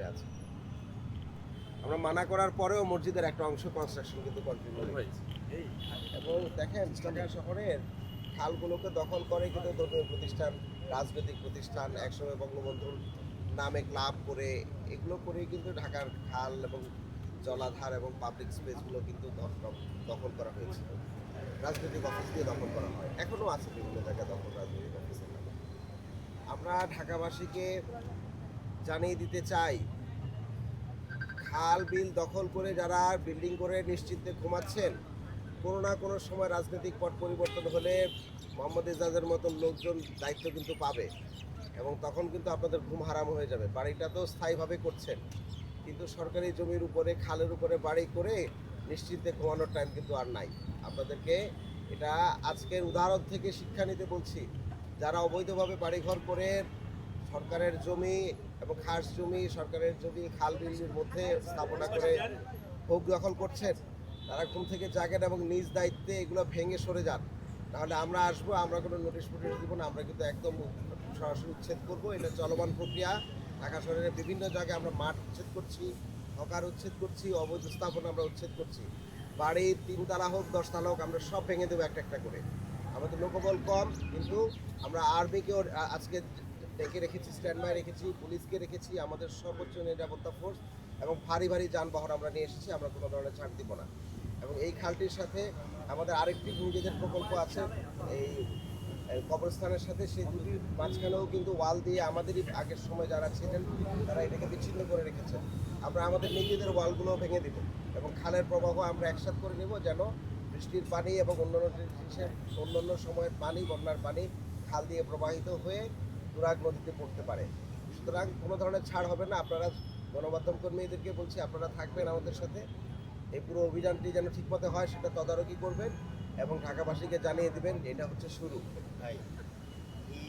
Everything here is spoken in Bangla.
ভিতরে আছে। আমরা মানা করার পরেও মসজিদের একটা অংশ কনস্ট্রাকশন কিন্তু কন্টিনিউ হয়েছে এবং দেখেন ঢাকা শহরের খালগুলোকে দখল করে কিন্তু ধর্মীয় প্রতিষ্ঠান রাজনৈতিক প্রতিষ্ঠান একসময় বঙ্গবন্ধুর নামে ক্লাব করে এগুলো করেই কিন্তু ঢাকার খাল এবং জলাধার এবং পাবলিক স্পেসগুলো কিন্তু দখল করা হয়েছিল। রাজনৈতিক অফিস দিয়ে দখল করা হয়। এখনও আছে বিভিন্ন জায়গায় দখল রাজনৈতিক অফিসের আমরা ঢাকাবাসীকে জানিয়ে দিতে চাই। খাল, বিল দখল করে যারা বিল্ডিং করে নিশ্চিন্তে ঘুমাচ্ছেন, কোনো না কোনো সময় রাজনৈতিক পট পরিবর্তন হলে মোহাম্মদ এজাজের মতন লোকজন দায়িত্ব কিন্তু পাবে এবং তখন কিন্তু আপনাদের ঘুম হারাম হয়ে যাবে। বাড়িটা তো স্থায়ীভাবে করছেন, কিন্তু সরকারি জমির উপরে, খালের উপরে বাড়ি করে নিশ্চিন্তে ঘুমানোর টাইম কিন্তু আর নাই। আপনাদেরকে এটা আজকের উদাহরণ থেকে শিক্ষা নিতে বলছি। যারা অবৈধভাবে বাড়িঘর করে সরকারের জমি এবং খাস জমি, সরকারের জমি খাল বিলের মধ্যে স্থাপনা করে ভোগ দখল করছেন, তারা ঘুম থেকে জাগেন এবং নিজ দায়িত্বে এগুলো ভেঙে সরে যান। তাহলে আমরা আসব, আমরা কোনো নোটিশ ফোটিশ দিব না, আমরা কিন্তু একদম সরাসরি উচ্ছেদ করব। এটা চলমান প্রক্রিয়া। ঢাকা শহরের বিভিন্ন জায়গায় আমরা মাঠ উচ্ছেদ করছি, হকার উচ্ছেদ করছি, অবৈধ স্থাপনা আমরা উচ্ছেদ করছি। বাড়ির তিনতলা হোক, দশতলা হোক, আমরা সব ভেঙে দেবো একটা একটা করে। আমাদের লোকবল কম, কিন্তু আমরা আর্মিকেও আজকে ডেকে রেখেছি স্ট্যান্ড বাই রেখেছি, পুলিশকে রেখেছি, আমাদের সর্বোচ্চ নিরাপত্তা ফোর্স এবং ভারী ভারী যানবাহন আমরা নিয়ে এসেছি, আমরা কোনো ধরনের ছাড় দিব না। এবং এই খালটির সাথে আমাদের আরেকটি নিজেদের প্রকল্প আছে, এই কবরস্থানের সাথে সেই দুটির মাঝখানেও কিন্তু ওয়াল দিয়ে আমাদেরই আগের সময় যারা ছিলেন, তারা এটাকে বিচ্ছিন্ন করে রেখেছেন। আমরা আমাদের নিজেদের ওয়ালগুলো ভেঙে দেব এবং খালের প্রবাহ আমরা একসাথ করে নেব যেন বৃষ্টির পানি এবং অন্যান্য অন্যান্য সময়ের পানি, বন্যার পানি খাল দিয়ে প্রবাহিত হয়ে তুরাগ নদীতে পড়তে পারে। সুতরাং কোনো ধরনের ছাড় হবে না। আপনারা গণমাধ্যম কর্মীদেরকে বলছি, আপনারা থাকবেন আমাদের সাথে। এই পুরো অভিযানটি যেন ঠিকমতো হয়, সেটা তদারকি করবেন এবং ঢাকাবাসীকে জানিয়ে দেবেন, এটা হচ্ছে শুরু। ভাই, এই